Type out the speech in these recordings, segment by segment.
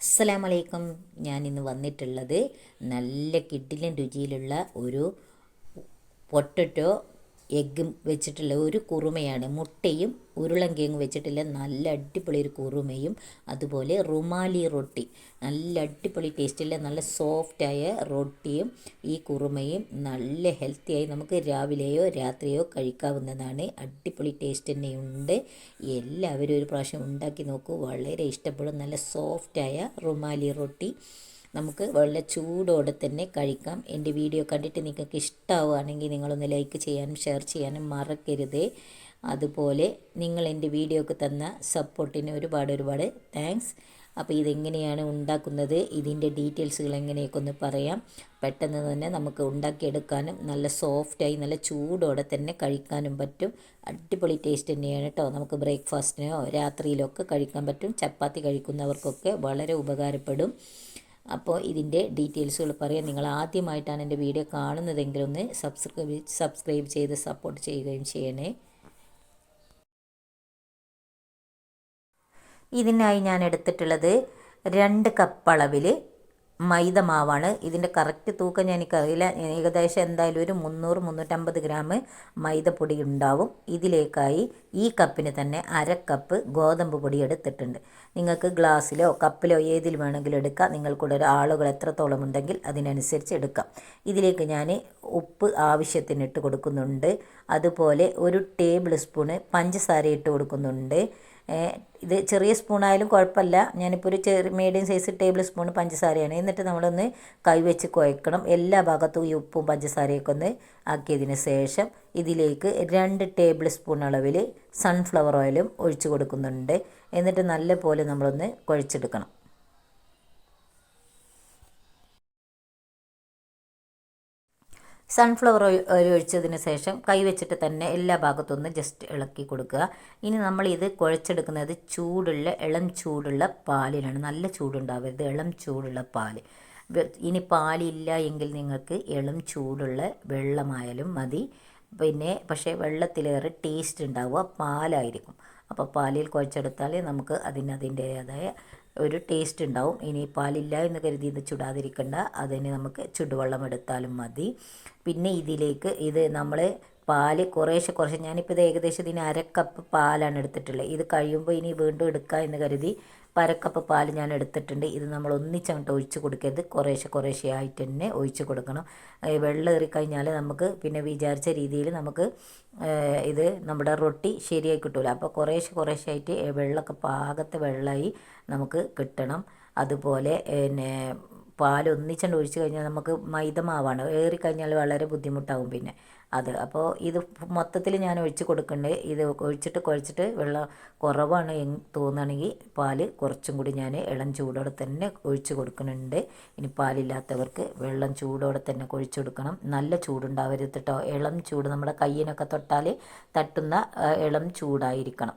അസ്സലാം വലൈക്കും ഞാൻ ഇന്ന് വന്നിട്ടുള്ളത് നല്ല കിഡിലും രുചിയിലുള്ള ഒരു പൊട്ടറ്റോ എഗ്ഗും വെച്ചിട്ടുള്ള ഒരു കുറുമയാണ്. മുട്ടയും ഉരുളങ്കിഴങ്ങ് വെച്ചിട്ടുള്ള നല്ല അടിപൊളി ഒരു കുറുമയും. അതുപോലെ റുമാലി റൊട്ടി. നല്ല അടിപൊളി ടേസ്റ്റുള്ള നല്ല സോഫ്റ്റായ റൊട്ടിയും ഈ കുറുമയും നല്ല ഹെൽത്തിയായി നമുക്ക് രാവിലെയോ രാത്രിയോ കഴിക്കാവുന്നതാണ്. അടിപൊളി ടേസ്റ്റ് തന്നെയുണ്ട്. എല്ലാവരും ഒരു പ്രാവശ്യം ഉണ്ടാക്കി നോക്കൂ. വളരെ ഇഷ്ടപ്പെടും. നല്ല സോഫ്റ്റായ റുമാലി റൊട്ടി. നമുക്ക് വളരെ ചൂടോടെ തന്നെ കഴിക്കാം. എന്റെ വീഡിയോ കണ്ടിട്ട് നിങ്ങൾക്ക് ഇഷ്ടമാവുകയാണെങ്കിൽ നിങ്ങളൊന്ന് ലൈക്ക് ചെയ്യാനും ഷെയർ ചെയ്യാനും മറക്കരുത്. അതുപോലെ നിങ്ങൾ എന്റെ വീഡിയോക്ക് തന്ന സപ്പോർട്ടിന് ഒരുപാട് ഒരുപാട് താങ്ക്സ് അപ്പോൾ ഇതെങ്ങനെയാണ് ഉണ്ടാക്കുന്നത്? ഇതിന്റെ ഡീറ്റെയിൽസുകൾ എങ്ങനെയൊക്കെ ഒന്ന് പറയാം. പെട്ടെന്ന് തന്നെ നമുക്ക് ഉണ്ടാക്കിയെടുക്കാനും നല്ല സോഫ്റ്റായി നല്ല ചൂടോടെ തന്നെ കഴിക്കാനും പറ്റും. അടിപൊളി ടേസ്റ്റ് തന്നെയാണ് കേട്ടോ. നമുക്ക് ബ്രേക്ക്ഫാസ്റ്റിനോ രാത്രിയിലൊക്കെ കഴിക്കാൻ പറ്റും. ചപ്പാത്തി കഴിക്കുന്നവർക്കൊക്കെ വളരെ ഉപകാരപ്പെടും. അപ്പോൾ ഇതിന്റെ ഡീറ്റെയിൽസുകൾ പറയാം നിങ്ങൾ ആദ്യമായിട്ടാണ് എന്റെ വീഡിയോ കാണുന്നതെങ്കിൽ ഒന്ന് സബ്സ്ക്രൈബ് സബ്സ്ക്രൈബ് ചെയ്ത് സപ്പോർട്ട് ചെയ്യുകയും ചെയ്യണേ. ഇതിനായി ഞാൻ എടുത്തിട്ടുള്ളത് രണ്ട് കപ്പ് അളവിൽ മൈദ മാവാണ് ഇതിന്റെ കറക്റ്റ് തൂക്കം ഞാൻ എനിക്കറിയില്ല ഏകദേശം എന്തായാലും ഒരു മുന്നൂറ് മുന്നൂറ്റമ്പത് ഗ്രാം മൈദപ്പൊടി ഉണ്ടാവും. ഇതിലേക്കായി ഈ കപ്പിന് തന്നെ അര കപ്പ് ഗോതമ്പ് പൊടി എടുത്തിട്ടുണ്ട്. നിങ്ങൾക്ക് ഗ്ലാസ്സിലോ കപ്പിലോ ഏതിൽ വേണമെങ്കിലും എടുക്കാം. നിങ്ങൾക്കൂടെ ആളുകൾ എത്രത്തോളം ഉണ്ടെങ്കിൽ അതിനനുസരിച്ച് എടുക്കാം. ഇതിലേക്ക് ഞാൻ ഉപ്പ് ആവശ്യത്തിന് ഇട്ട് കൊടുക്കുന്നുണ്ട്. അതുപോലെ ഒരു ടേബിൾ സ്പൂണ് പഞ്ചസാര ഇട്ട് കൊടുക്കുന്നുണ്ട്. ഇത് ചെറിയ സ്പൂണായാലും കുഴപ്പമില്ല. ഞാനിപ്പോൾ ഒരു ചെറിയ മീഡിയം സൈസ് ടേബിൾ സ്പൂൺ പഞ്ചസാരയാണ്. എന്നിട്ട് നമ്മളൊന്ന് കൈവച്ച് കുഴക്കണം. എല്ലാ ഭാഗത്തും ഈ ഉപ്പും പഞ്ചസാരയൊക്കെ ഒന്ന് ആക്കിയതിന് ശേഷം ഇതിലേക്ക് രണ്ട് ടേബിൾ സ്പൂൺ അളവിൽ സൺഫ്ലവർ ഓയിലും ഒഴിച്ചു കൊടുക്കുന്നുണ്ട്. എന്നിട്ട് നല്ല പോലെ നമ്മളൊന്ന് കുഴച്ചെടുക്കണം. സൺഫ്ലവർ ഓയിൽ ഒഴിച്ചതിന് ശേഷം കൈ വെച്ചിട്ട് തന്നെ എല്ലാ ഭാഗത്തൊന്ന് ജസ്റ്റ് ഇളക്കി കൊടുക്കുക. ഇനി നമ്മൾ ഇത് കുഴച്ചെടുക്കുന്നത് ചൂടുള്ള ഇളം ചൂടുള്ള പാലിലാണ്. നല്ല ചൂടുണ്ടാവരുത്. ഇളം ചൂടുള്ള പാൽ. ഇനി പാലില്ല എങ്കിൽ നിങ്ങൾക്ക് ഇളം ചൂടുള്ള വെള്ളമായാലും മതി. പിന്നെ പക്ഷേ വെള്ളത്തിലേറെ ടേസ്റ്റ് ഉണ്ടാവുക. പാലായിരിക്കും. അപ്പോൾ പാലിൽ കുഴച്ചെടുത്താൽ നമുക്ക് അതിന് അതിന്റേതായ ഒരു ടേസ്റ്റ് ഉണ്ടാവും. ഇനി പാലില്ല എന്ന് കരുതി ഇത് ചുടാതിരിക്കണ്ട അതിന് നമുക്ക് ചുടുവെള്ളം എടുത്താലും മതി. പിന്നെ ഇതിലേക്ക് ഇത് നമ്മൾ പാൽ കുറേശ്ശെ കുറേശ്ശെ ഞാനിപ്പോൾ ഇത് ഏകദേശം ഇതിന് അരക്കപ്പ് പാലാണ് എടുത്തിട്ടുള്ളത്. ഇത് കഴിയുമ്പോൾ ഇനി വീണ്ടും എടുക്കുക എന്ന് കരുതി അരക്കപ്പ് പാൽ ഞാൻ എടുത്തിട്ടുണ്ട്. ഇത് നമ്മൾ ഒന്നിച്ചങ്ങോട്ട് ഒഴിച്ച് കൊടുക്കരുത്. കുറേശ്ശെ കുറേശ്ശെ ആയിട്ട് തന്നെ ഒഴിച്ച് കൊടുക്കണം. വെള്ളം ഏറിക്കഴിഞ്ഞാൽ നമുക്ക് പിന്നെ വിചാരിച്ച രീതിയിൽ നമുക്ക് ഇത് നമ്മുടെ റൊട്ടി ശരിയായി കിട്ടില്ല അപ്പോൾ കുറേശ്ശെ കുറേശ്ശെ ആയിട്ട് വെള്ളമൊക്കെ പാകത്തെ വെള്ളമായി നമുക്ക് കിട്ടണം. അതുപോലെ പിന്നെ പാൽ ഒന്നിച്ചുകൊണ്ട് ഒഴിച്ച് കഴിഞ്ഞാൽ നമുക്ക് മൈദ മാവാണ് ഏറിക്കഴിഞ്ഞാൽ വളരെ ബുദ്ധിമുട്ടാവും പിന്നെ. അത്. അപ്പോൾ ഇത് മൊത്തത്തിൽ ഞാൻ ഒഴിച്ച് കൊടുക്കുന്നുണ്ട് ഇത് ഒഴിച്ചിട്ട് കുഴച്ചിട്ട് വെള്ളം കുറവാണ് തോന്നുകയാണെങ്കിൽ പാൽ കുറച്ചും കൂടി ഞാൻ ഇളം ചൂടോടെ തന്നെ ഒഴിച്ച് കൊടുക്കുന്നുണ്ട് ഇനി പാലില്ലാത്തവർക്ക് വെള്ളം ചൂടോടെ തന്നെ കൊഴിച്ച് കൊടുക്കണം. നല്ല ചൂടുണ്ടാവരുത് കേട്ടോ ഇളം ചൂട് നമ്മുടെ കയ്യിനൊക്കെ തൊട്ടാൽ തട്ടുന്ന ഇളം ചൂടായിരിക്കണം.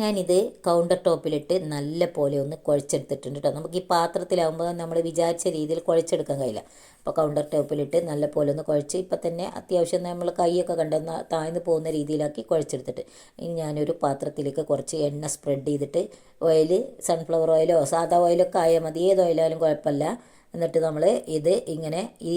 ഞാനിത് കൗണ്ടർ ടോപ്പിലിട്ട് നല്ല പോലെ ഒന്ന് കുഴച്ചെടുത്തിട്ടുണ്ട് കേട്ടോ നമുക്ക് ഈ പാത്രത്തിലാവുമ്പോൾ നമ്മൾ വിചാരിച്ച രീതിയിൽ കുഴച്ചെടുക്കാൻ കഴിയില്ല. അപ്പോൾ കൗണ്ടർ ടോപ്പിലിട്ട് നല്ല പോലെ ഒന്ന് കുഴച്ച് ഇപ്പം തന്നെ അത്യാവശ്യം നമ്മൾ കൈയൊക്കെ കണ്ടെന്ന് താഴ്ന്നു പോകുന്ന രീതിയിലാക്കി കുഴച്ചെടുത്തിട്ട്. ഇനി ഞാനൊരു പാത്രത്തിലേക്ക് കുറച്ച് എണ്ണ സ്പ്രെഡ് ചെയ്തിട്ട് ഓയിൽ സൺഫ്ലവർ ഓയിലോ സാധാ ഓയിലൊക്കെ ആയാൽ മതി. ഏത് ഓയിലായാലും കുഴപ്പമില്ല. എന്നിട്ട് നമ്മൾ ഇത് ഇങ്ങനെ ഈ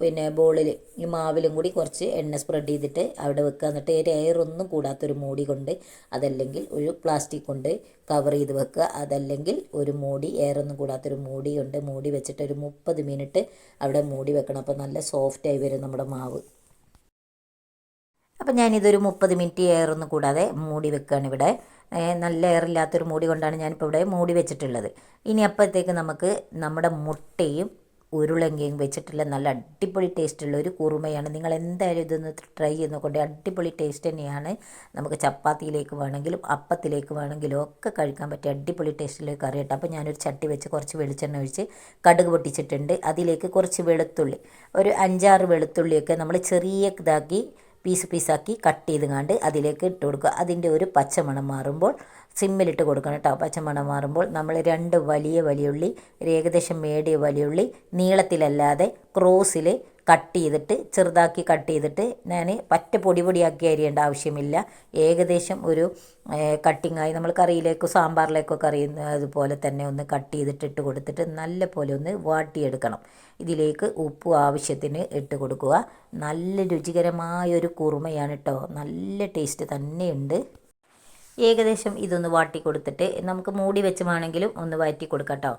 പിന്നെ ബോളിൽ ഈ മാവിലും കൂടി കുറച്ച് എണ്ണ സ്പ്രെഡ് ചെയ്തിട്ട് അവിടെ വെക്കുക. എന്നിട്ട് ഒരു എയറൊന്നും കൂടാത്തൊരു മൂടി കൊണ്ട് അതല്ലെങ്കിൽ ഒരു പ്ലാസ്റ്റിക് കൊണ്ട് കവർ ചെയ്ത് വെക്കുക. അതല്ലെങ്കിൽ ഒരു മൂടി എയറൊന്നും കൂടാത്തൊരു മൂടി കൊണ്ട് മൂടി വെച്ചിട്ട് ഒരു മുപ്പത് മിനിറ്റ് അവിടെ മൂടി വെക്കണം. അപ്പോൾ നല്ല സോഫ്റ്റായി വരും നമ്മുടെ മാവ്. അപ്പം ഞാനിതൊരു മുപ്പത് മിനിറ്റ് എയറൊന്നും കൂടാതെ മൂടി വെക്കുകയാണ് ഇവിടെ. നല്ല എയറില്ലാത്തൊരു മൂടി കൊണ്ടാണ് ഞാനിപ്പോൾ ഇവിടെ മൂടി വെച്ചിട്ടുള്ളത്. ഇനി അപ്പോഴത്തേക്ക് നമുക്ക് നമ്മുടെ മുട്ടയും ഉരുളങ്കയും വെച്ചിട്ടുള്ള നല്ല അടിപൊളി ടേസ്റ്റുള്ള ഒരു കുറുമയാണ്. നിങ്ങൾ എന്തായാലും ഇതൊന്ന് ട്രൈ ചെയ്ത് കൊണ്ട് അടിപൊളി ടേസ്റ്റ് തന്നെയാണ്. നമുക്ക് ചപ്പാത്തിയിലേക്ക് വേണമെങ്കിലും അപ്പത്തിലേക്ക് വേണമെങ്കിലും ഒക്കെ കഴിക്കാൻ പറ്റിയ അടിപൊളി ടേസ്റ്റുള്ള കറി കേട്ടോ. അപ്പോൾ ഞാനൊരു ചട്ടി വെച്ച് കുറച്ച് വെളിച്ചെണ്ണ ഒഴിച്ച് കടുക് പൊട്ടിച്ചിട്ടുണ്ട്. അതിലേക്ക് കുറച്ച് വെളുത്തുള്ളി. ഒരു അഞ്ചാറ് വെളുത്തുള്ളിയൊക്കെ നമ്മൾ ചെറിയ ഇതാക്കി പീസ് പീസാക്കി കട്ട് ചെയ്ത് കണ്ട് അതിലേക്ക് ഇട്ട് കൊടുക്കുക. അതിന്റെ ഒരു പച്ചമണം മാറുമ്പോൾ സിമ്മിലിട്ട് കൊടുക്കണം കേട്ടോ പച്ചമണം മാറുമ്പോൾ നമ്മൾ രണ്ട് വലിയ വലിയുള്ളി ഒരു ഏകദേശം മേടിയ വലിയുള്ളി നീളത്തിലല്ലാതെ ക്രോസിൽ കട്ട് ചെയ്തിട്ട് ചെറുതാക്കി കട്ട് ചെയ്തിട്ട് ഞാൻ പറ്റ പൊടി പൊടിയാക്കി അരിയേണ്ട ആവശ്യമില്ല. ഏകദേശം ഒരു കട്ടിങ്ങായി. നമ്മൾ കറിയിലേക്കോ സാമ്പാറിലേക്കോ കറിയുന്ന അതുപോലെ തന്നെ ഒന്ന് കട്ട് ചെയ്തിട്ട് ഇട്ട് കൊടുത്തിട്ട് നല്ല പോലെ ഒന്ന് വാട്ടിയെടുക്കണം. ഇതിലേക്ക് ഉപ്പ് ആവശ്യത്തിന് ഇട്ട് കൊടുക്കുക. നല്ല രുചികരമായൊരു കുറുമയാണ് കേട്ടോ നല്ല ടേസ്റ്റ് തന്നെയുണ്ട്. ഏകദേശം ഇതൊന്ന് വാട്ടി കൊടുത്തിട്ട് നമുക്ക് മൂടി വെച്ച് വേണമെങ്കിലും ഒന്ന് വാറ്റി കൊടുക്കാം കേട്ടോ.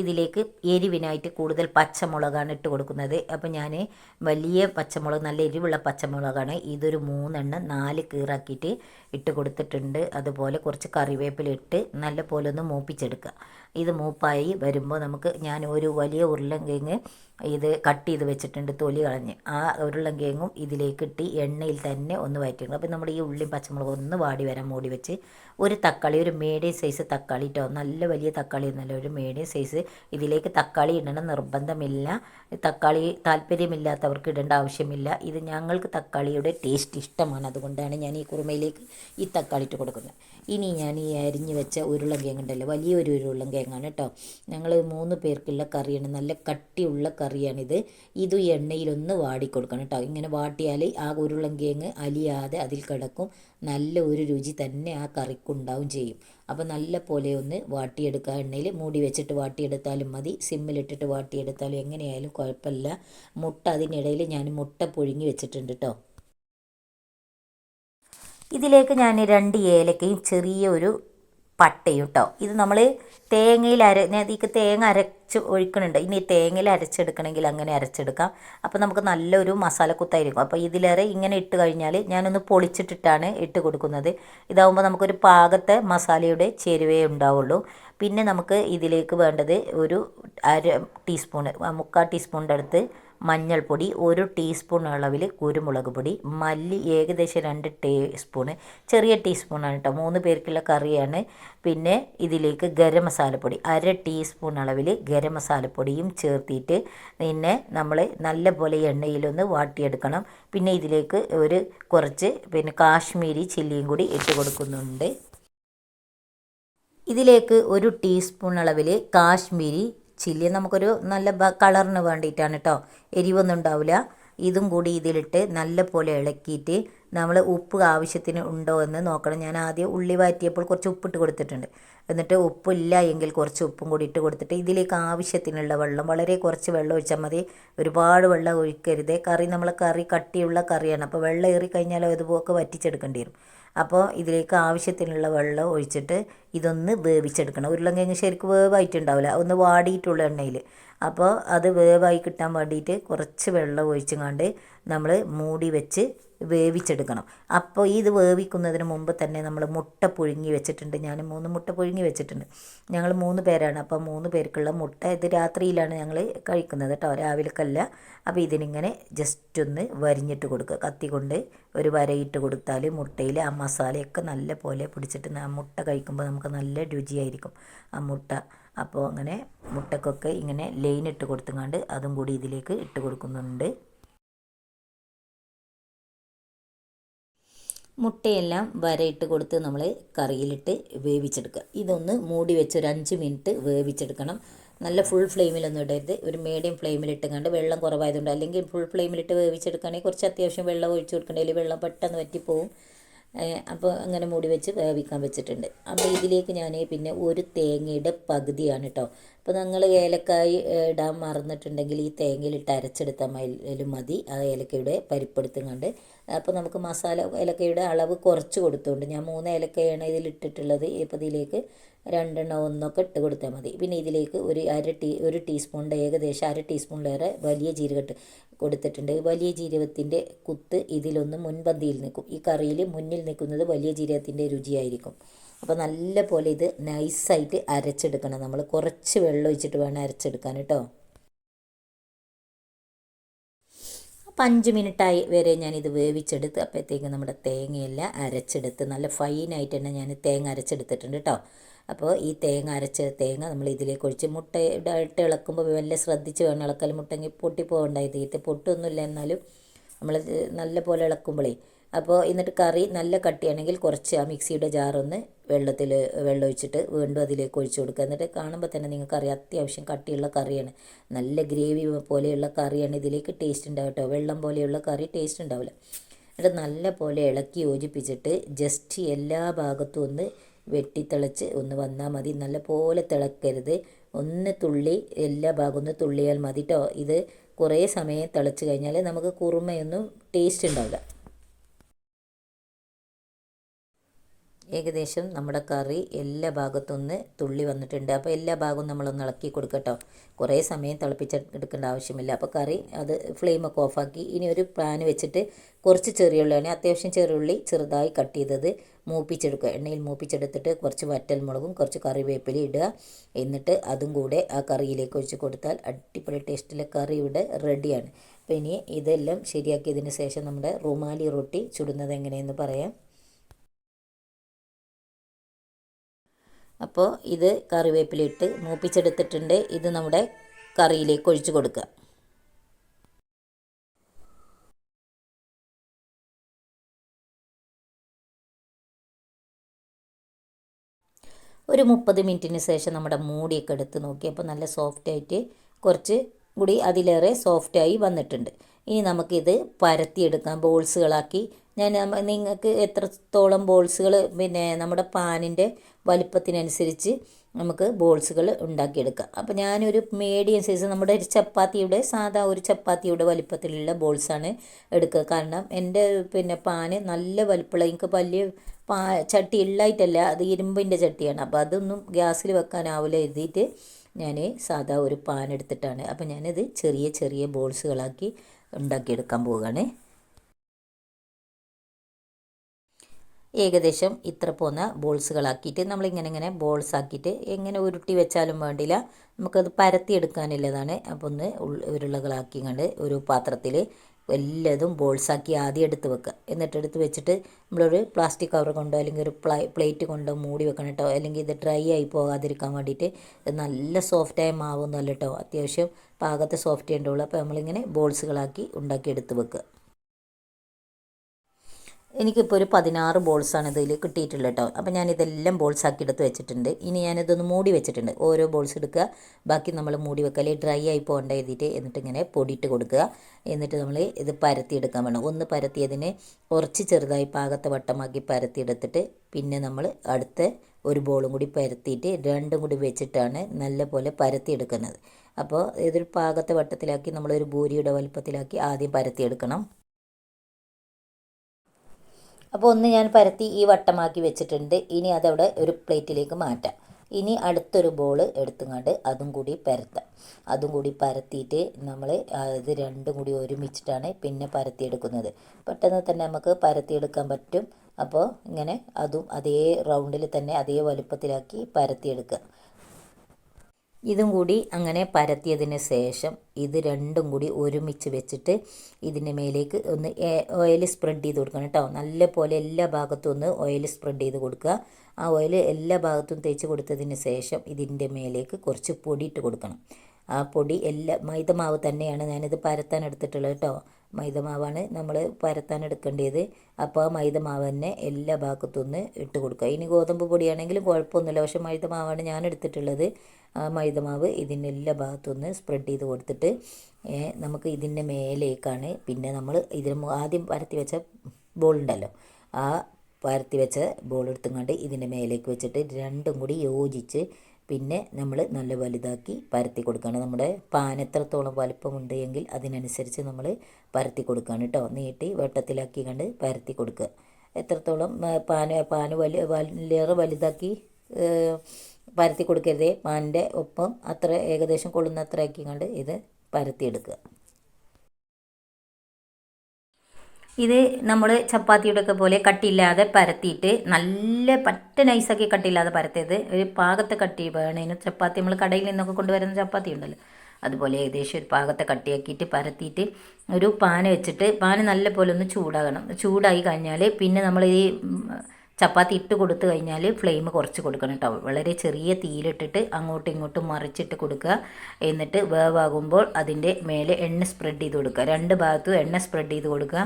ഇതിലേക്ക് എരിവിനായിട്ട് കൂടുതൽ പച്ചമുളകാണ് ഇട്ട് കൊടുക്കുന്നത്. അപ്പോൾ ഞാൻ വലിയ പച്ചമുളക് നല്ല എരിവുള്ള പച്ചമുളകാണ് ഇതൊരു മൂന്നെണ്ണം നാല് കീറാക്കിയിട്ട് ഇട്ട് കൊടുത്തിട്ടുണ്ട്. അതുപോലെ കുറച്ച് കറിവേപ്പില ഇട്ട് നല്ല പോലെ ഒന്ന് മൂപ്പിച്ചെടുക്കുക. ഇത് മൂപ്പായി വരുമ്പോൾ നമുക്ക് ഞാൻ ഒരു വലിയ ഉരുളൻകിഴങ്ങ് ഇത് കട്ട് ചെയ്ത് വെച്ചിട്ടുണ്ട് തൊലി കളഞ്ഞ്. ആ ഉരുളൻകിഴങ്ങും ഇതിലേക്ക് ഇട്ട് എണ്ണയിൽ തന്നെ ഒന്ന് വയറ്റിക്കണം അപ്പോൾ നമ്മുടെ ഈ ഉള്ളിയും പച്ചമുളകും ഒന്ന് വാടി വരാൻ മൂടി വെച്ച് ഒരു തക്കാളി ഒരു മീഡിയം സൈസ് തക്കാളി കേട്ടോ നല്ല വലിയ തക്കാളി ഒന്നല്ല ഒരു മീഡിയം സൈസ് ഇതിലേക്ക് തക്കാളി ഇടണം നിർബന്ധമില്ല. തക്കാളി താല്പര്യമില്ലാത്തവർക്ക് ഇടേണ്ട ആവശ്യമില്ല. ഇത് ഞങ്ങൾക്ക് തക്കാളിയുടെ ടേസ്റ്റ് ഇഷ്ടമാണ്. അതുകൊണ്ടാണ് ഞാൻ ഈ കുറുമയിലേക്ക് ഈ തക്കാളി ഇട്ട് കൊടുക്കുന്നത്. ഇനി ഞാൻ ഈ അരിഞ്ഞ് വെച്ച ഉരുളൻകിഴങ്ങ് ഉണ്ടല്ലോ വലിയൊരു ഉരുളൻകിഴങ്ങാണ് കേട്ടോ ഞങ്ങൾ മൂന്ന് പേർക്കുള്ള കറിയാണ് നല്ല കട്ടിയുള്ള കറിയാണിത്. ഇത് എണ്ണയിലൊന്ന് വാടിക്കൊടുക്കണം കേട്ടോ ഇങ്ങനെ വാട്ടിയാൽ ആ ഉരുളൻകിഴങ്ങ് അലിയാതെ അതിൽ കിടക്കും. നല്ല ഒരു രുചി തന്നെ ആ കറിക്കുണ്ടാവും ചെയ്യും. അപ്പോൾ നല്ല പോലെ ഒന്ന് വാട്ടിയെടുക്കുക എണ്ണയിൽ മൂടി വെച്ചിട്ട് വാട്ടിയെടുത്താലും മതി. സിമ്മിലിട്ടിട്ട് വാട്ടിയെടുത്താലും എങ്ങനെയായാലും കുഴപ്പമില്ല. മുട്ട അതിനിടയിൽ ഞാൻ മുട്ട പുഴുങ്ങി വെച്ചിട്ടുണ്ട് കേട്ടോ ഇതിലേക്ക് ഞാൻ രണ്ട് ഏലക്കയും ചെറിയ ഒരു പട്ടയും കേട്ടോ ഇത് നമ്മൾ തേങ്ങയിൽ അര ഇതിക്ക് തേങ്ങ അരച്ച് ഒഴിക്കണുണ്ട്. ഇനി തേങ്ങയിൽ അരച്ചെടുക്കണമെങ്കിൽ അങ്ങനെ അരച്ചെടുക്കാം. അപ്പോൾ നമുക്ക് നല്ലൊരു മസാലക്കുത്തായിരിക്കും. അപ്പോൾ ഇതിലേറെ ഇങ്ങനെ ഇട്ട് കഴിഞ്ഞാൽ ഞാനൊന്ന് പൊളിച്ചിട്ടിട്ടാണ് ഇട്ട് കൊടുക്കുന്നത്. ഇതാവുമ്പോൾ നമുക്കൊരു പാകത്തെ മസാലയുടെ ചേരുവേ ഉണ്ടാവുള്ളൂ. പിന്നെ നമുക്ക് ഇതിലേക്ക് വേണ്ടത് ഒരു അര ടീസ്പൂണ് മുക്കാൽ ടീസ്പൂണിന്റെ അടുത്ത് മഞ്ഞൾപ്പൊടി ഒരു ടീസ്പൂൺ അളവിൽ കുരുമുളക് പൊടി മല്ലി ഏകദേശം രണ്ട് ടീസ്പൂണ് ചെറിയ ടീസ്പൂണാണ് കേട്ടോ മൂന്ന് പേർക്കുള്ള കറിയാണ്. പിന്നെ ഇതിലേക്ക് ഗരം മസാലപ്പൊടി അര ടീസ്പൂൺ അളവിൽ ഗരം മസാലപ്പൊടിയും ചേർത്തിട്ട് പിന്നെ നമ്മൾ നല്ല പോലെ എണ്ണയിലൊന്ന് വാട്ടിയെടുക്കണം. പിന്നെ ഇതിലേക്ക് ഒരു കുറച്ച് പിന്നെ കാശ്മീരി ചില്ലിയും കൂടി ഇട്ട് കൊടുക്കുന്നുണ്ട്. ഇതിലേക്ക് ഒരു ടീസ്പൂൺ അളവിൽ കാശ്മീരി ചില്ലി നമുക്കൊരു നല്ല കളറിന് വേണ്ടിയിട്ടാണ് കേട്ടോ എരിവൊന്നും ഉണ്ടാവില്ല ഇതും കൂടി ഇതിലിട്ട് നല്ല പോലെ ഇളക്കിയിട്ട് നമ്മൾ ഉപ്പ് ആവശ്യത്തിന് ഉണ്ടോ എന്ന് നോക്കണം. ഞാൻ ആദ്യം ഉള്ളി വാറ്റിയപ്പോൾ കുറച്ച് ഉപ്പിട്ട് കൊടുത്തിട്ടുണ്ട്. എന്നിട്ട് ഉപ്പില്ല എങ്കിൽ കുറച്ച് ഉപ്പും കൂടി ഇട്ട് കൊടുത്തിട്ട് ഇതിലേക്ക് ആവശ്യത്തിനുള്ള വെള്ളം വളരെ കുറച്ച് വെള്ളം ഒഴിച്ചാൽ മതി. ഒരുപാട് വെള്ളം ഒഴിക്കരുത്. കറി നമ്മൾ കറി കട്ടിയുള്ള കറിയാണ്. അപ്പോൾ വെള്ളം ഏറി കഴിഞ്ഞാൽ അതുപോലൊക്കെ വറ്റിച്ചെടുക്കേണ്ടി വരും. അപ്പോൾ ഇതിലേക്ക് ആവശ്യത്തിനുള്ള വെള്ളം ഒഴിച്ചിട്ട് ഇതൊന്ന് വേവിച്ചെടുക്കണം. ഉരുളങ്കിഴങ്ങ് ശരിക്കും വേവായിട്ടുണ്ടാവില്ല. ഒന്ന് വാടിയിട്ടുള്ള എണ്ണയിൽ അപ്പോൾ അത് വേവായി കിട്ടാൻ വേണ്ടിയിട്ട് കുറച്ച് വെള്ളം ഒഴിച്ചുകൊണ്ട് നമ്മൾ മൂടി വെച്ച് വേവിച്ചെടുക്കണം. അപ്പോൾ ഇത് വേവിക്കുന്നതിന് മുമ്പ് തന്നെ നമ്മൾ മുട്ട പുഴുങ്ങി വെച്ചിട്ടുണ്ട്. ഞാൻ മൂന്ന് മുട്ട പുഴുങ്ങി വെച്ചിട്ടുണ്ട്. ഞങ്ങൾ മൂന്ന് പേരാണ്. അപ്പോൾ മൂന്ന് പേർക്കുള്ള മുട്ട ഇത് രാത്രിയിലാണ് ഞങ്ങൾ കഴിക്കുന്നത് കേട്ടോ. രാവിലേക്കല്ല. അപ്പോൾ ഇതിനിങ്ങനെ ജസ്റ്റ് ഒന്ന് വരിഞ്ഞിട്ട് കൊടുക്കുക. കത്തി കൊണ്ട് ഒരു വരയിട്ട് കൊടുത്താൽ മുട്ടയിൽ ആ മസാലയൊക്കെ നല്ല പോലെ പിടിച്ചിട്ട് മുട്ട കഴിക്കുമ്പോൾ നമുക്ക് നല്ല രുചിയായിരിക്കും ആ മുട്ട. അപ്പോൾ അങ്ങനെ മുട്ടക്കൊക്കെ ഇങ്ങനെ ലൈൻ ഇട്ട് കൊടുത്തുകൊണ്ട് അതും കൂടി ഇതിലേക്ക് ഇട്ട് കൊടുക്കുന്നുണ്ട്. മുട്ടയെല്ലാം വരയിട്ട് കൊടുത്ത് നമ്മൾ കറിയിലിട്ട് വേവിച്ചെടുക്കുക. ഇതൊന്ന് മൂടി വെച്ച് ഒരു അഞ്ച് മിനിറ്റ് വേവിച്ചെടുക്കണം. നല്ല ഫുൾ ഫ്ലെയിമിലൊന്നും ഇടരുത്. ഒരു മീഡിയം ഫ്ലെയിമിലിട്ട് കണ്ട് വെള്ളം കുറവായതുകൊണ്ട് അല്ലെങ്കിൽ ഫുൾ ഫ്ലെയിമിലിട്ട് വേവിച്ചെടുക്കുകയാണെങ്കിൽ കുറച്ച് അത്യാവശ്യം വെള്ളം ഒഴിച്ചു കൊടുക്കണമെങ്കിൽ വെള്ളം പെട്ടെന്ന് വറ്റിപ്പോവും. അപ്പോൾ അങ്ങനെ മൂടി വെച്ച് വേവിക്കാൻ വെച്ചിട്ടുണ്ട്. അപ്പോൾ ഇതിലേക്ക് ഞാൻ പിന്നെ ഒരു തേങ്ങയുടെ പകുതിയാണ് കേട്ടോ അപ്പോൾ നിങ്ങൾ ഏലക്കായി ഇടാൻ മറന്നിട്ടുണ്ടെങ്കിൽ ഈ തേങ്ങയിലിട്ട് അരച്ചെടുത്താൽ മതിലും മതി. ആ ഏലക്കയുടെ പരിപ്പെടുത്തും കണ്ട്. അപ്പോൾ നമുക്ക് മസാല ഏലക്കയുടെ അളവ് കുറച്ച് കൊടുത്തുകൊണ്ട് ഞാൻ മൂന്ന് ഏലക്കയാണ് ഇതിലിട്ടിട്ടുള്ളത് ഇപ്പോൾ ഇതിലേക്ക് രണ്ടെണ്ണം ഒന്നൊക്കെ ഇട്ട് കൊടുത്താൽ മതി. പിന്നെ ഇതിലേക്ക് ഒരു അര ടീ ഒരു ടീസ്പൂണിന്റെ ഏകദേശം അര ടീസ്പൂണിലേറെ വലിയ ജീരകട്ട് കൊടുത്തിട്ടുണ്ട്. വലിയ ജീരകത്തിന്റെ കുത്ത് ഇതിലൊന്ന് മുൻപന്തിയിൽ നിൽക്കും. ഈ കറിയിൽ മുന്നിൽ നിൽക്കുന്നത് വലിയ ജീരകത്തിന്റെ രുചിയായിരിക്കും. അപ്പോൾ നല്ല പോലെ ഇത് നൈസായിട്ട് അരച്ചെടുക്കണം. നമ്മൾ കുറച്ച് വെള്ളം ഒഴിച്ചിട്ട് വേണം അരച്ചെടുക്കാൻ കേട്ടോ. അപ്പം അഞ്ച് മിനിറ്റായി വരെ ഞാനിത് വേവിച്ചെടുത്ത് അപ്പോഴത്തേക്ക് നമ്മുടെ തേങ്ങയെല്ലാം അരച്ചെടുത്ത് നല്ല ഫൈനായിട്ട് തന്നെ ഞാൻ തേങ്ങ അരച്ചെടുത്തിട്ടുണ്ട് കേട്ടോ. അപ്പോൾ ഈ തേങ്ങ അരച്ച തേങ്ങ നമ്മൾ ഇതിലേക്ക് ഒഴിച്ച് മുട്ട ഇട്ട് ഇളക്കുമ്പോൾ വല്ല ശ്രദ്ധിച്ച് വേണം ഇളക്കൽ. മുട്ടെങ്കിൽ പൊട്ടിപ്പോകണ്ട ഇതിൽ പൊട്ടൊന്നുമില്ല എന്നാലും നമ്മൾ നല്ല പോലെ ഇളക്കുമ്പോഴേ അപ്പോൾ എന്നിട്ട് കറി നല്ല കട്ടിയാണെങ്കിൽ കുറച്ച് ആ മിക്സിയുടെ ജാറൊന്ന് വെള്ളത്തിൽ വെള്ളം ഒഴിച്ചിട്ട് വീണ്ടും അതിലേക്ക് ഒഴിച്ചു കൊടുക്കുക. എന്നിട്ട് കാണുമ്പോൾ തന്നെ നിങ്ങൾക്കറിയാം അത്യാവശ്യം കട്ടിയുള്ള കറിയാണ്. നല്ല ഗ്രേവി പോലെയുള്ള കറിയാണ് ഇതിലേക്ക് ടേസ്റ്റ് ഉണ്ടാവും വെള്ളം പോലെയുള്ള കറി ടേസ്റ്റ് ഉണ്ടാവില്ല. എന്നിട്ട് നല്ല പോലെ ഇളക്കി യോജിപ്പിച്ചിട്ട് ജസ്റ്റ് എല്ലാ ഭാഗത്തും ഒന്ന് വെട്ടിത്തിളച്ച് ഒന്ന് വന്നാൽ മതി. നല്ല പോലെ തിളക്കരുത്. ഒന്ന് തുള്ളി എല്ലാ ഭാഗവും ഒന്ന് തുള്ളിയാൽ മതി കേട്ടോ. ഇത് കുറേ സമയം തിളച്ച് കഴിഞ്ഞാൽ നമുക്ക് കുറുമയൊന്നും ടേസ്റ്റ് ഉണ്ടാവില്ല. ഏകദേശം നമ്മുടെ കറി എല്ലാ ഭാഗത്തുനിന്ന് തുള്ളി വന്നിട്ടുണ്ട്. അപ്പോൾ എല്ലാ ഭാഗവും നമ്മളൊന്ന് ഇളക്കി കൊടുക്കട്ടോ കുറേ സമയം തിളപ്പിച്ചെടുക്കേണ്ട ആവശ്യമില്ല. അപ്പോൾ കറി അത് ഫ്ലെയിമൊക്കെ ഓഫാക്കി ഇനി ഒരു പാൻ വെച്ചിട്ട് കുറച്ച് ചെറിയുള്ളിയാണ് അത്യാവശ്യം ചെറിയുള്ളി ചെറുതായി കട്ട് ചെയ്തത് മൂപ്പിച്ചെടുക്കുക. എണ്ണയിൽ മൂപ്പിച്ചെടുത്തിട്ട് കുറച്ച് വറ്റൽമുളകും കുറച്ച് കറിവേപ്പില ഇടുക. എന്നിട്ട് അതും കൂടെ ആ കറിയിലേക്ക് ഒഴിച്ച് കൊടുത്താൽ അടിപൊളി ടേസ്റ്റിലെ കറി ഇവിടെ റെഡിയാണ് അപ്പോൾ ഇനി ഇതെല്ലാം ശരിയാക്കിയതിന് ശേഷം നമ്മുടെ റുമാലി റൊട്ടി ചുടുന്നത് എങ്ങനെയെന്ന് പറയാം. അപ്പോൾ ഇത് കറിവേപ്പിലിട്ട് മൂപ്പിച്ചെടുത്തിട്ടുണ്ട്. ഇത് നമ്മുടെ കറിയിലേക്ക് ഒഴിച്ചു കൊടുക്കുക. ഒരു മുപ്പത് മിനിറ്റിന് ശേഷം നമ്മുടെ മൂടിയൊക്കെ എടുത്ത് നോക്കിയപ്പോൾ നല്ല സോഫ്റ്റായിട്ട് കുറച്ച് കൂടി അതിലേറെ സോഫ്റ്റായി വന്നിട്ടുണ്ട്. ഇനി നമുക്കിത് പരത്തിയെടുക്കാം. ബോൾസുകളാക്കി. ഞാൻ നിങ്ങൾക്ക് എത്രത്തോളം ബോൾസുകൾ പിന്നെ നമ്മുടെ പാനിന്റെ വലിപ്പത്തിനനുസരിച്ച് നമുക്ക് ബോൾസുകൾ ഉണ്ടാക്കിയെടുക്കാം. അപ്പോൾ ഞാനൊരു മീഡിയം സൈസ് നമ്മുടെ ഒരു ചപ്പാത്തിയുടെ സാധാ ഒരു ചപ്പാത്തിയുടെ വലിപ്പത്തിലുള്ള ബോൾസാണ് എടുക്കുക. കാരണം എന്റെ പിന്നെ പാന് നല്ല വലിപ്പമുള്ള എനിക്ക് വലിയ പാ ചട്ടി ഉള്ളായിട്ടല്ല അത് ഇരുമ്പിന്റെ ചട്ടിയാണ്. അപ്പോൾ അതൊന്നും ഗ്യാസിൽ വെക്കാനാവില്ല എഴുതിയിട്ട്. ഞാൻ സാധാ ഒരു പാൻ എടുത്തിട്ടാണ്. അപ്പോൾ ഞാനിത് ചെറിയ ചെറിയ ബോൾസുകളാക്കി ഉണ്ടാക്കിയെടുക്കാൻ പോവുകയാണ്. ഏകദേശം ഇത്ര പോന്ന ബോൾസുകളാക്കിയിട്ട് നമ്മളിങ്ങനെ ഇങ്ങനെ ബോൾസ് ആക്കിയിട്ട് എങ്ങനെ ഉരുട്ടി വെച്ചാലും വേണ്ടില്ല. നമുക്കത് പരത്തിയെടുക്കാനുള്ളതാണ് അപ്പോൾ ഒന്ന് ഉരുളകളാക്കി കണ്ട് ഒരു പാത്രത്തിൽ എല്ലാതും ബോൾസാക്കി ആദ്യം എടുത്ത് വെക്കുക എന്നിട്ട് എടുത്ത് വെച്ചിട്ട് നമ്മളൊരു പ്ലാസ്റ്റിക് കവർ കൊണ്ടോ അല്ലെങ്കിൽ ഒരു പ്ലേറ്റ് കൊണ്ടോ മൂടി വെക്കണം കേട്ടോ. അല്ലെങ്കിൽ ഇത് ഡ്രൈ ആയി പോകാതിരിക്കാൻ വേണ്ടിയിട്ട് നല്ല സോഫ്റ്റായ മാവൊന്നുമല്ല കേട്ടോ. അത്യാവശ്യം പാകത്തെ സോഫ്റ്റ് ഉണ്ടാവുള്ളൂ അപ്പോൾ നമ്മളിങ്ങനെ ബോൾസുകളാക്കി ഉണ്ടാക്കി എടുത്ത് വെക്കുക എനിക്കിപ്പോൾ ഒരു പതിനാറ് ബോൾസാണ് ഇതിൽ കിട്ടിയിട്ടുള്ളത് കേട്ടോ. അപ്പോൾ ഞാനിതെല്ലാം ബോൾസ് ആക്കി എടുത്ത് വെച്ചിട്ടുണ്ട്. ഇനി ഞാനിതൊന്ന് മൂടി വെച്ചിട്ടുണ്ട്. ഓരോ ബോൾസ് എടുക്കുക. ബാക്കി നമ്മൾ മൂടി വെക്കൽ ഡ്രൈ ആയി പോകേണ്ട എഴുതിയിട്ട് എന്നിട്ട് ഇങ്ങനെ പൊടിയിട്ട് കൊടുക്കുക. എന്നിട്ട് നമ്മൾ ഇത് പരത്തിയെടുക്കാൻ വേണം. ഒന്ന് പരത്തിയതിനെ കുറച്ച് ചെറുതായി പാകത്തെ വട്ടമാക്കി പരത്തിയെടുത്തിട്ട് പിന്നെ നമ്മൾ അടുത്ത ഒരു ബോളും കൂടി പരത്തിയിട്ട് രണ്ടും കൂടി വെച്ചിട്ടാണ് നല്ല പോലെ പരത്തിയെടുക്കുന്നത്. അപ്പോൾ ഇതൊരു പാകത്തെ വട്ടത്തിലാക്കി നമ്മളൊരു ഭൂരിയുടെ വലുപ്പത്തിലാക്കി ആദ്യം പരത്തിയെടുക്കണം. അപ്പോൾ ഒന്ന് ഞാൻ പരത്തി ഈ വട്ടമാക്കി വെച്ചിട്ടുണ്ട്. ഇനി അതവിടെ ഒരു പ്ലേറ്റിലേക്ക് മാറ്റാം. ഇനി അടുത്തൊരു ബോൾ എടുത്തുകൊണ്ട് അതും കൂടി പരത്താം. അതും കൂടി പരത്തിയിട്ട് നമ്മൾ ഇത് രണ്ടും കൂടി ഒരുമിച്ചിട്ടാണ് പിന്നെ പരത്തിയെടുക്കുന്നത്. പെട്ടെന്ന് തന്നെ നമുക്ക് പരത്തിയെടുക്കാൻ പറ്റും. അപ്പോൾ ഇങ്ങനെ അതും അതേ റൗണ്ടിൽ തന്നെ അതേ വലുപ്പത്തിലാക്കി പരത്തിയെടുക്കുക. ഇതും കൂടി അങ്ങനെ പരത്തിയതിന് ശേഷം ഇത് രണ്ടും കൂടി ഒരുമിച്ച് വെച്ചിട്ട് ഇതിന്റെ മേലേക്ക് ഒന്ന് ഓയിൽ സ്പ്രെഡ് ചെയ്ത് കൊടുക്കണം കേട്ടോ. നല്ല പോലെ എല്ലാ ഭാഗത്തും ഒന്ന് ഓയിൽ സ്പ്രെഡ് ചെയ്ത് കൊടുക്കുക. ആ ഓയിൽ എല്ലാ ഭാഗത്തും തേച്ച് കൊടുത്തതിന് ശേഷം ഇതിന്റെ മേലേക്ക് കുറച്ച് പൊടി ഇട്ട് കൊടുക്കണം. ആ പൊടി എല്ലാ മൈദമാവ് തന്നെയാണ് ഞാനിത് പരത്താൻ എടുത്തിട്ടുള്ളത് കേട്ടോ. മൈദമാവാണ് നമ്മൾ പരത്താൻ എടുക്കേണ്ടത്. അപ്പോൾ ആ മൈദമാവ് തന്നെ എല്ലാ ഭാഗത്തുനിന്ന് ഇട്ട് കൊടുക്കുക. ഇനി ഗോതമ്പ് പൊടിയാണെങ്കിലും കുഴപ്പമൊന്നുമില്ല. പക്ഷേ മൈദമാവാണ് ഞാൻ എടുത്തിട്ടുള്ളത്. ആ മൈദമാവ് ഇതിന്റെ എല്ലാ ഭാഗത്തുനിന്ന് സ്പ്രെഡ് ചെയ്ത് കൊടുത്തിട്ട് നമുക്ക് ഇതിന്റെ മേലേക്കാണ്. പിന്നെ നമ്മൾ ഇതിന് ആദ്യം പരത്തി വെച്ച ബോൾ ഉണ്ടല്ലോ. ആ പരത്തി വെച്ച ബോൾ എടുത്തും കണ്ട് ഇതിന്റെ മേലേക്ക് വെച്ചിട്ട് രണ്ടും കൂടി യോജിച്ച് പിന്നെ നമ്മൾ നല്ല വലുതാക്കി പരത്തി കൊടുക്കണം. നമ്മുടെ പാൻ എത്രത്തോളം വലുപ്പമുണ്ട് എങ്കിൽ അതിനനുസരിച്ച് നമ്മൾ പരത്തി കൊടുക്കുകയാണ് കേട്ടോ നീട്ടി വെട്ടത്തിലാക്കി കണ്ട് പരത്തി കൊടുക്കുക. എത്രത്തോളം പാന് പാന് വലിയ വലിയേറെ വലുതാക്കി പരത്തി കൊടുക്കരുതേ. പാനിന്റെ ഒപ്പം അത്ര ഏകദേശം കൊള്ളുന്ന അത്ര ആക്കി കണ്ട് ഇത് പരത്തിയെടുക്കുക. ഇത് നമ്മൾ ചപ്പാത്തിയുടെ ഒക്കെ പോലെ കട്ടിയില്ലാതെ പരത്തിയിട്ട് നല്ല പറ്റ നൈസാക്കി കട്ടിയില്ലാതെ പരത്തിയത്. ഒരു പാകത്തെ കട്ടി വേണേനും. ചപ്പാത്തി നമ്മൾ കടയിൽ നിന്നൊക്കെ കൊണ്ടുവരുന്ന ചപ്പാത്തി ഉണ്ടല്ലോ. അതുപോലെ ഏകദേശം ഒരു പാകത്തെ കട്ടിയാക്കിയിട്ട് പരത്തിയിട്ട് ഒരു പാന വെച്ചിട്ട് പാന് നല്ല പോലെ ഒന്ന് ചൂടാകണം. ചൂടായി കഴിഞ്ഞാൽ പിന്നെ നമ്മൾ ഈ ചപ്പാത്തി ഇട്ട് കൊടുത്തു കഴിഞ്ഞാൽ ഫ്ലെയിം കുറച്ച് കൊടുക്കണം കേട്ടോ. വളരെ ചെറിയ തീയിലിട്ടിട്ട് അങ്ങോട്ടും ഇങ്ങോട്ടും മറിച്ചിട്ട് കൊടുക്കുക. എന്നിട്ട് വേവാകുമ്പോൾ അതിന്റെ മേലെ എണ്ണ സ്പ്രെഡ് ചെയ്ത് കൊടുക്കുക. രണ്ട് ഭാഗത്തും എണ്ണ സ്പ്രെഡ് ചെയ്ത് കൊടുക്കുക.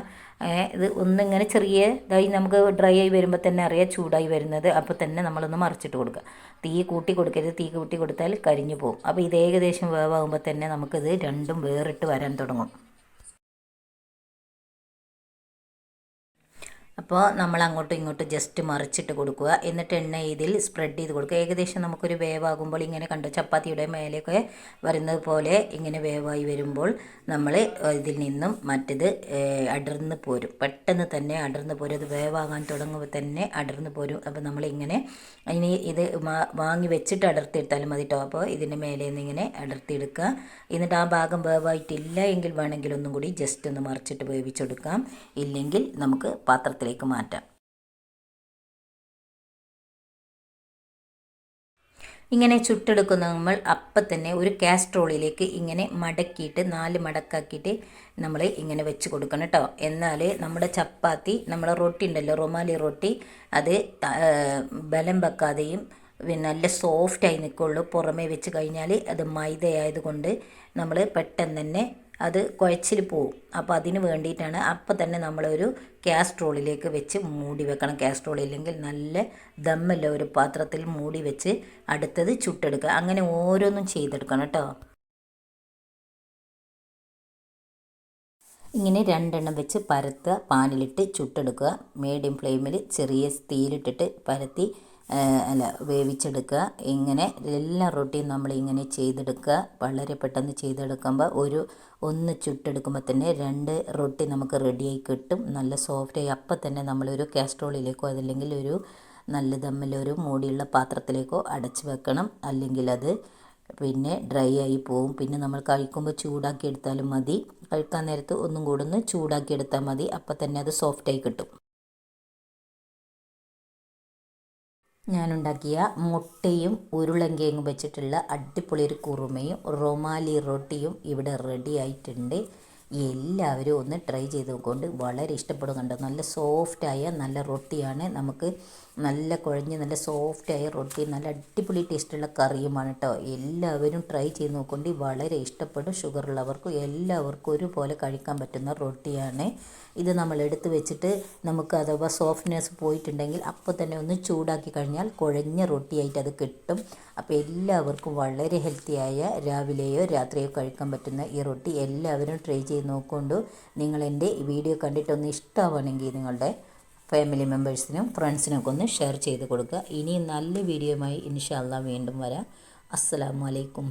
ഇത് ഒന്നിങ്ങനെ ചെറിയ ഇതായി നമുക്ക് ഡ്രൈ ആയി വരുമ്പോൾ തന്നെ അറിയാം ചൂടായി വരുന്നത്. അപ്പോൾ തന്നെ നമ്മളൊന്ന് മറിച്ചിട്ട് കൊടുക്കുക. തീ കൂട്ടി കൊടുക്കരുത്. തീ കൂട്ടി കൊടുത്താൽ കരിഞ്ഞു പോകും. അപ്പോൾ ഇത് ഏകദേശം വേവാകുമ്പോൾ തന്നെ നമുക്കിത് രണ്ടും വേറിട്ട് വരാൻ തുടങ്ങും. അപ്പോൾ നമ്മൾ അങ്ങോട്ടും ഇങ്ങോട്ടും ജസ്റ്റ് മറിച്ചിട്ട് കൊടുക്കുക. എന്നിട്ട് എണ്ണ ഇതിൽ സ്പ്രെഡ് ചെയ്ത് കൊടുക്കുക. ഏകദേശം നമുക്കൊരു വേവാകുമ്പോൾ ഇങ്ങനെ കണ്ടു? ചപ്പാത്തിയുടെ മേലെയൊക്കെ വരുന്നത് പോലെ ഇങ്ങനെ വേവായി വരുമ്പോൾ നമ്മൾ ഇതിൽ നിന്നും മറ്റത് അടർന്ന് പോരും. പെട്ടെന്ന് തന്നെ അടർന്ന് പോരും. അത് വേവാകാൻ തുടങ്ങുമ്പോൾ തന്നെ അടർന്ന് പോരും. അപ്പോൾ നമ്മളിങ്ങനെ ഇനി ഇത് വാങ്ങി വെച്ചിട്ട് അടർത്തിയെടുത്താലും മതി കേട്ടോ അപ്പോൾ ഇതിന്റെ മേലെ നിന്ന് ഇങ്ങനെ അടർത്തിയെടുക്കുക. എന്നിട്ട് ആ ഭാഗം വേവായിട്ടില്ല എങ്കിൽ വേണമെങ്കിൽ ഒന്നും കൂടി ജസ്റ്റ് ഒന്ന് മറിച്ചിട്ട് വേവിച്ചെടുക്കാം. ഇല്ലെങ്കിൽ നമുക്ക് പാത്രത്തിലേക്ക് മാറ്റാം. ഇങ്ങനെ ചുട്ടെടുക്കുന്ന നമ്മൾ അപ്പം തന്നെ ഒരു കാസ്ട്രോളിലേക്ക് ഇങ്ങനെ മടക്കിയിട്ട് നാല് മടക്കാക്കിയിട്ട് നമ്മൾ ഇങ്ങനെ വെച്ച് കൊടുക്കണം കേട്ടോ. എന്നാൽ നമ്മുടെ ചപ്പാത്തി നമ്മുടെ റൊട്ടി ഉണ്ടല്ലോ റൊമാലി റൊട്ടി അത് ബലം വെക്കാതെയും പിന്നെ നല്ല സോഫ്റ്റായി നിൽക്കുള്ളൂ പുറമേ വെച്ച് കഴിഞ്ഞാൽ അത് മൈദയായതുകൊണ്ട് നമ്മൾ പെട്ടെന്ന് തന്നെ അത് കുഴച്ചിൽ പോവും. അപ്പോൾ അതിന് വേണ്ടിയിട്ടാണ് അപ്പോൾ തന്നെ നമ്മളൊരു കാസ്ട്രോളിലേക്ക് വെച്ച് മൂടി വെക്കണം. കാസ്ട്രോൾ ഇല്ലെങ്കിൽ നല്ല ദമ്മല്ല ഒരു പാത്രത്തിൽ മൂടി വെച്ച് അടുത്തത് ചുട്ടെടുക്കുക. അങ്ങനെ ഓരോന്നും ചെയ്തെടുക്കണം കേട്ടോ. ഇങ്ങനെ രണ്ടെണ്ണം വെച്ച് പരത്തുക. പാനിലിട്ട് ചുട്ടെടുക്കുക. മീഡിയം ഫ്ലെയിമിൽ ചെറിയ തീയിലിട്ടിട്ട് പരത്തി അല്ല വേവിച്ചെടുക്കുക. ഇങ്ങനെ എല്ലാ റൊട്ടിയും നമ്മൾ ഇങ്ങനെ ചെയ്തെടുക്കുക. വളരെ പെട്ടെന്ന് ചെയ്തെടുക്കുമ്പോൾ ഒരു ഒന്ന് ചുട്ടെടുക്കുമ്പോൾ തന്നെ രണ്ട് റൊട്ടി നമുക്ക് റെഡിയായി കിട്ടും. നല്ല സോഫ്റ്റായി. അപ്പം തന്നെ നമ്മളൊരു കാസ്ട്രോളിലേക്കോ അതല്ലെങ്കിൽ ഒരു നല്ല തമ്മിലൊരു മൂടിയുള്ള പാത്രത്തിലേക്കോ അടച്ചു വെക്കണം. അല്ലെങ്കിൽ അത് പിന്നെ ഡ്രൈ ആയി പോവും. പിന്നെ നമ്മൾ കഴിക്കുമ്പോൾ ചൂടാക്കി എടുത്താലും മതി. കഴിക്കാൻ നേരത്ത് ഒന്നും കൂടെ ഒന്ന് ചൂടാക്കി എടുത്താൽ മതി. അപ്പം തന്നെ അത് സോഫ്റ്റായി കിട്ടും. ഞാനുണ്ടാക്കിയ മുട്ടയും ഉരുളങ്കിഴങ്ങും വെച്ചിട്ടുള്ള അടിപൊളി ഒരു കുറുമയും റൊമാലി റൊട്ടിയും ഇവിടെ റെഡി ആയിട്ടുണ്ട്. എല്ലാവരും ഒന്ന് ട്രൈ ചെയ്ത് നോക്കൊണ്ട് വളരെ ഇഷ്ടപ്പെടുന്നുണ്ട് കണ്ടോ? നല്ല സോഫ്റ്റായ നല്ല റൊട്ടിയാണ്. നമുക്ക് നല്ല കുഴഞ്ഞ് നല്ല സോഫ്റ്റ് സോഫ്റ്റായ റൊട്ടി നല്ല അടിപൊളി ടേസ്റ്റുള്ള കറിയുമാണ് കേട്ടോ എല്ലാവരും ട്രൈ ചെയ്ത് നോക്കൊണ്ട്. വളരെ ഇഷ്ടപ്പെടും. ഷുഗർ ഉള്ളവർക്കും എല്ലാവർക്കും ഒരുപോലെ കഴിക്കാൻ പറ്റുന്ന റൊട്ടിയാണ് ഇത് നമ്മൾ എടുത്ത് വെച്ചിട്ട് നമുക്ക് അഥവാ സോഫ്റ്റ്നെസ് പോയിട്ടുണ്ടെങ്കിൽ അപ്പോൾ തന്നെ ഒന്ന് ചൂടാക്കി കഴിഞ്ഞാൽ കുഴഞ്ഞ റൊട്ടിയായിട്ട് അത് കിട്ടും. അപ്പോൾ എല്ലാവർക്കും വളരെ ഹെൽത്തിയായ രാവിലെയോ രാത്രിയോ കഴിക്കാൻ പറ്റുന്ന ഈ റൊട്ടി എല്ലാവരും ട്രൈ ചെയ്ത് നോക്കൊണ്ട്. നിങ്ങൾ എന്റെ വീഡിയോ കണ്ടിട്ടൊന്ന് ഇഷ്ടമാണെങ്കിൽ നിങ്ങളുടെ ഫാമിലി മെമ്പേഴ്സിനും ഫ്രണ്ട്സിനൊക്കെ ഒന്ന് ഷെയർ ചെയ്ത് കൊടുക്കുക. ഇനിയും നല്ല വീഡിയോയുമായി ഇൻഷാല്ല വീണ്ടും വരാം. അസ്സലാമലൈക്കും